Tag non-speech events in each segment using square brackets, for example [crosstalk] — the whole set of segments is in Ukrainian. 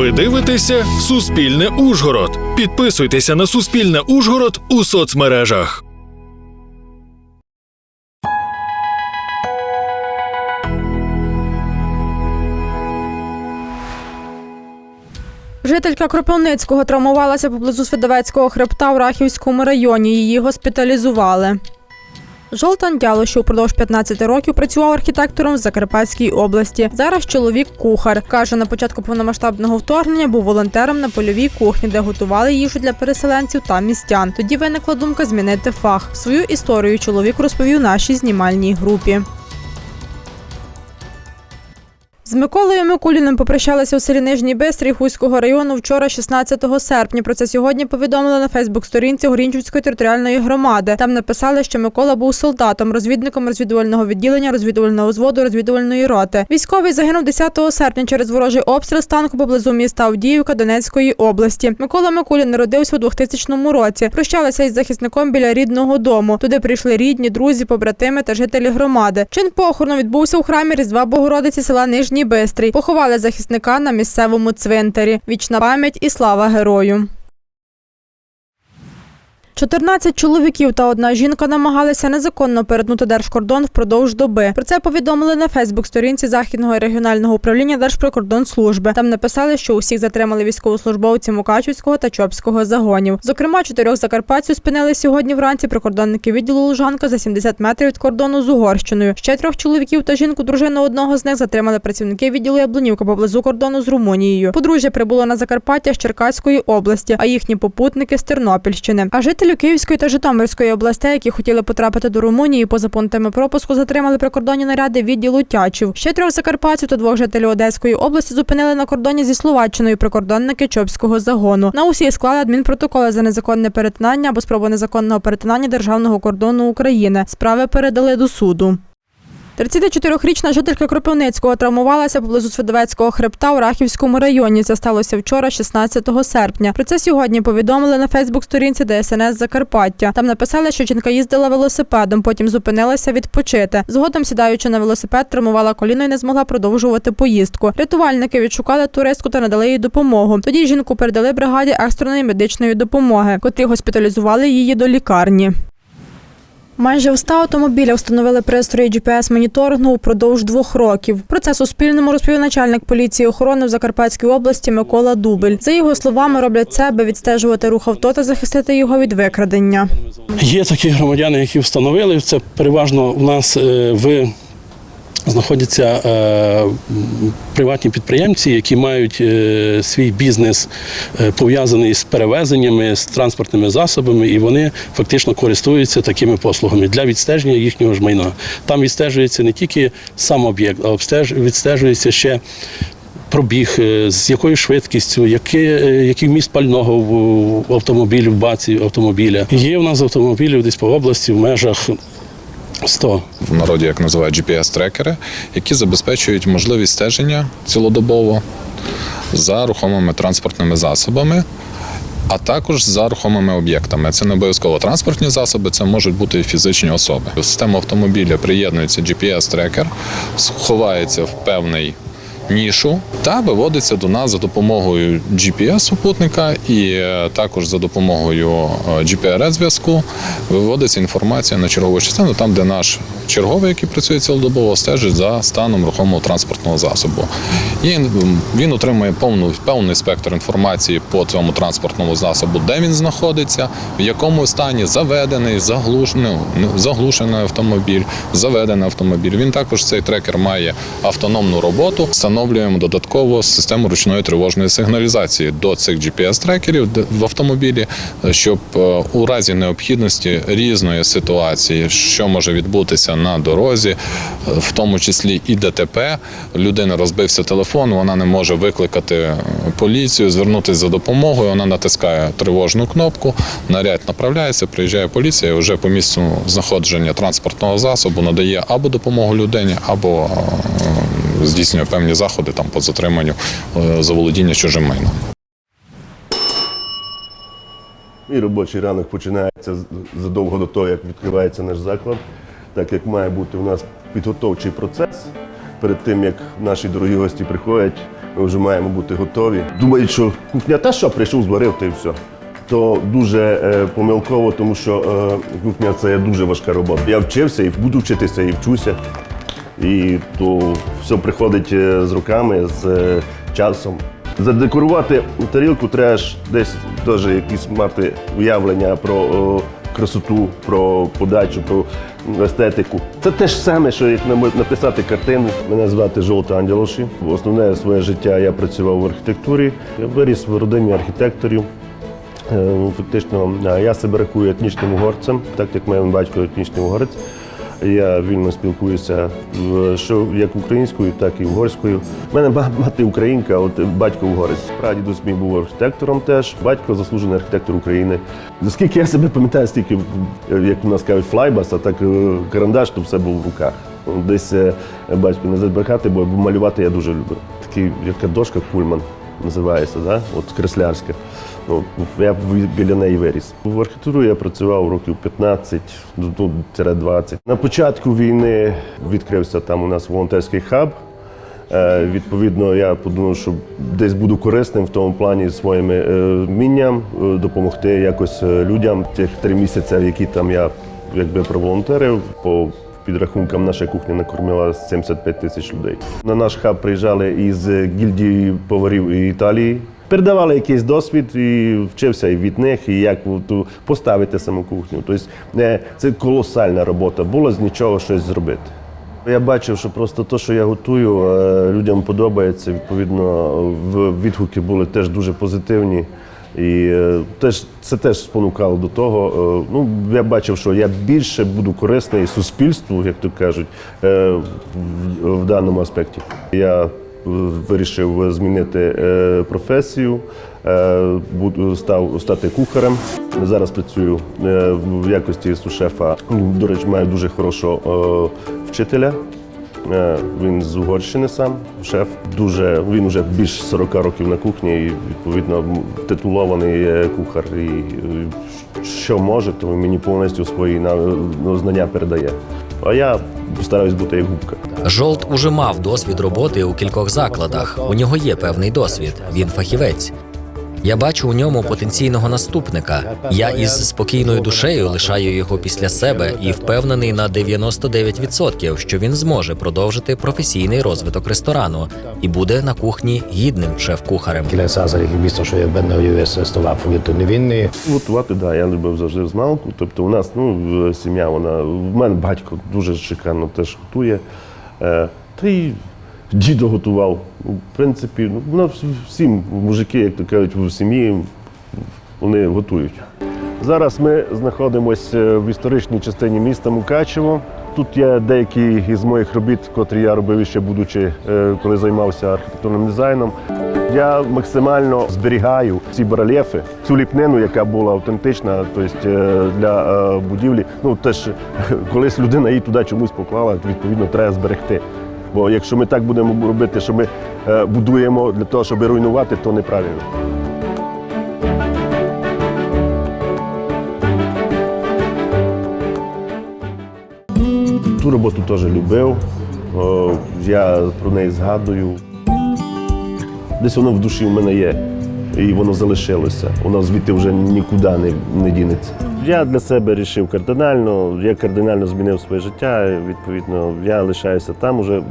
Ви дивитеся Суспільне Ужгород. Підписуйтеся на Суспільне Ужгород у соцмережах. Жителька Кропивницького травмувалася поблизу Свидовецького хребта в Рахівському районі. Її госпіталізували. Жолтан Дяло, що впродовж 15 років працював архітектором в Закарпатській області. Зараз чоловік кухар. Каже, на початку повномасштабного вторгнення був волонтером на польовій кухні, де готували їжу для переселенців та містян. Тоді виникла думка змінити фах. Свою історію чоловік розповів нашій знімальній групі. З Миколою Микуліним попрощалися у селі Нижній Бистрій Хуського району вчора, 16 серпня. Про це сьогодні повідомили на Фейсбук-сторінці Горінчівської територіальної громади. Там написали, що Микола був солдатом, розвідником розвідувального відділення, розвідувального зводу, розвідувальної роти. Військовий загинув 10 серпня через ворожий обстріл з танку поблизу міста Авдіївка Донецької області. Микола Микулін народився у 2000 році. Прощалися із захисником біля рідного дому. Туди прийшли рідні, друзі, побратими та жителі громади. Чин похорону відбувся у храмі Різдва Богородиці села Нижній Бистрий. Поховали захисника на місцевому цвинтарі. Вічна пам'ять і слава герою. 14 чоловіків та одна жінка намагалися незаконно перетнути держкордон впродовж доби. Про це повідомили на Фейсбук-сторінці Західного регіонального управління Держприкордонслужби. Там написали, що усіх затримали військовослужбовці Мукачівського та Чопського загонів. Зокрема, чотирьох закарпатців спинили сьогодні вранці прикордонники відділу Лужанка за 70 метрів від кордону з Угорщиною. Ще трьох чоловіків та жінку, дружину одного з них затримали працівники відділу Яблунівка поблизу кордону з Румунією. Подружжя прибуло на Закарпаття з Черкаської області, а їхні попутники з Тернопільщини. А жителів Київської та Житомирської областей, які хотіли потрапити до Румунії, поза пунктами пропуску затримали прикордонні наряди відділу Тячів. Ще трьох закарпатців та двох жителів Одеської області зупинили на кордоні зі Словаччиною прикордонники Чопського загону. На усі склали адмінпротоколи за незаконне перетинання або спробу незаконного перетинання державного кордону України. Справи передали до суду. 34-річна жителька Кропивницького травмувалася поблизу Свидовецького хребта у Рахівському районі. Це сталося вчора, 16 серпня. Про це сьогодні повідомили на Фейсбук-сторінці ДСНС Закарпаття. Там написали, що жінка їздила велосипедом, потім зупинилася відпочити. Згодом, сідаючи на велосипед, травмувала коліно і не змогла продовжувати поїздку. Рятувальники відшукали туристку та надали їй допомогу. Тоді жінку передали бригаді екстреної медичної допомоги, котрі госпіталізували її до лікарні. Майже в 100 автомобілях встановили пристрої GPS-моніторингу упродовж двох років. Про це Суспільному розповів начальник поліції охорони в Закарпатській області Микола Дубель. За його словами, роблять це, аби відстежувати рух авто та захистити його від викрадення. Є такі громадяни, які встановили це переважно у нас е, в. Знаходяться е, приватні підприємці, які мають е, свій бізнес е, пов'язаний з перевезеннями, з транспортними засобами, і вони фактично користуються такими послугами для відстеження їхнього ж майна. Там відстежується не тільки сам об'єкт, а відстежується ще пробіг, е, з якою швидкістю, який, е, який вміст пального в автомобілі, в баці автомобіля. Є у нас автомобілів десь по області в межах 100. в народі, як називають GPS-трекери, які забезпечують можливість стеження цілодобово за рухомими транспортними засобами. А також за рухомими об'єктами. Це не обов'язково транспортні засоби, це можуть бути і фізичні особи. В систему автомобіля приєднується GPS-трекер, сховається в певний нішу та виводиться до нас за допомогою GPS-супутника і е, також за допомогою е, GPRS-зв'язку виводиться інформація на чергову частину, там, де наш черговий, який працює цілодобово, стежить за станом рухомого транспортного засобу. І він отримує повну, повний спектр інформації по цьому транспортному засобу, де він знаходиться, в якому стані заведений, заглушений, ну, заглушений автомобіль, заведений автомобіль. Він також цей трекер має автономну роботу. Встановлюємо додатково систему ручної тривожної сигналізації до цих GPS-трекерів в автомобілі, щоб е, у разі необхідності різної ситуації, що може відбутися на дорозі, в тому числі і ДТП, людина розбився телефон, вона не може викликати поліцію, звернутися за допомогою. Вона натискає тривожну кнопку, наряд направляється, приїжджає поліція, і вже по місцю знаходження транспортного засобу надає або допомогу людині, або е, здійснює певні заходи там по затриманню е, заволодіння чужим майном. Мій робочий ранок починається задовго до того, як відкривається наш заклад, так як має бути у нас підготовчий процес перед тим, як наші дорогі гості приходять, ми вже маємо бути готові. Думають, що кухня та що прийшов, зварив та й все. То дуже е, помилково, тому що е, кухня це дуже важка робота. Я вчився і буду вчитися, і вчуся. І то все приходить е, з руками, з е, часом. Задекорувати тарілку треба ж десь теж якісь мати уявлення про о, красоту, про подачу, про естетику. Це те ж саме, що як написати картину. Мене звати Жолта Анділоші. Основне своє життя я працював в архітектурі. Я виріс в родині архітекторів. Е, Фактично, я себе рахую етнічним угорцем, так як моєму батько етнічний угорець. Я вільно спілкуюся що як українською, так і угорською. У мене мати українка, от батько угорець. Прадідусь мій був архітектором теж, батько заслужений архітектор України. Наскільки я себе пам'ятаю, стільки, як у нас кажуть, флайбас, так е, карандаш, то все було в руках. Десь е, батько не забрехати, бо малювати я дуже люблю. Такий, яка дошка Кульман називається, да? от креслярська. Ну, я біля неї виріс. В архітектурі я працював років 15, ну, тире 20. На початку війни відкрився там у нас волонтерський хаб. Е, Відповідно, я подумав, що десь буду корисним в тому плані своїми е, вмінням е, допомогти якось людям. Тих три місяці, які там я якби проволонтерив, по підрахункам наша кухня накормила 75 тисяч людей. На наш хаб приїжджали із гільдії поварів Італії. Передавали якийсь досвід і вчився і від них, і як поставити саму кухню. Тобто це колосальна робота була з нічого щось зробити. Я бачив, що просто те, що я готую, е, людям подобається. Відповідно, відгуки були теж дуже позитивні. І е, теж, це теж спонукало до того. е, Ну, я бачив, що я більше буду корисний суспільству, як то кажуть, е, в, даному аспекті. Я вирішив змінити професію, буду став стати кухарем. Зараз працюю в якості сушефа. До речі, маю дуже хорошого вчителя. Е, Він з Угорщини сам, шеф. Дуже він вже більш 40 років на кухні і відповідно титулований кухар. І що може, то мені повністю свої на- знання передає. А я стараюсь бути як губка. Жолт уже мав досвід роботи у кількох закладах. У нього є певний досвід. Він фахівець. Я бачу у ньому потенційного наступника. Я із спокійною душею лишаю його після себе і впевнений на 99%, що він зможе продовжити професійний розвиток ресторану і буде на кухні гідним шеф-кухарем. 9%-ig biztos vagyok benne, hogy ő ezt, ezt tovább fogja tudni vinni. Готувати, да, я любив завжди з малку. Тобто у нас ну, сім'я, вона. В мене батько дуже шикарно теж готує. Е, та й дідо готував. В принципі, ну, нас мужики, як то кажуть, в сім'ї вони готують. Зараз ми знаходимося в історичній частині міста Мукачево. Тут є деякі із моїх робіт, котрі я робив ще будучи, е, коли займався архітектурним дизайном. Я максимально зберігаю ці барельєфи, цю ліпнину, яка була автентична, тобто е, для е, будівлі. Ну теж [laughs] колись людина її туди чомусь поклала, відповідно, треба зберегти. Бо якщо ми так будемо робити, що ми е, будуємо для того, щоб руйнувати, то неправильно. Ту роботу теж любив. Я про неї згадую. Десь воно в душі в мене є, і воно залишилося. Воно звідти вже нікуди не, не дінеться. Я для себе вирішив кардинально, я кардинально змінив своє життя. Відповідно, я лишаюся там уже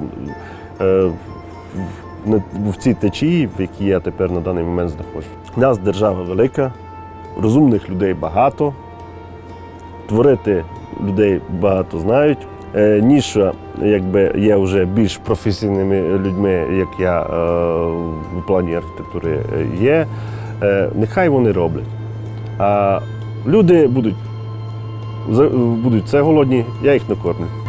е, в, в, в цій течії, в якій я тепер на даний момент знаходжусь. У нас держава велика, розумних людей багато творити людей багато знають. Е, Ніша якби є вже більш професійними людьми, як я е, в плані архітектури е, є. Е, Нехай вони роблять. А люди будуть, будуть це голодні, я їх накормлю. Ви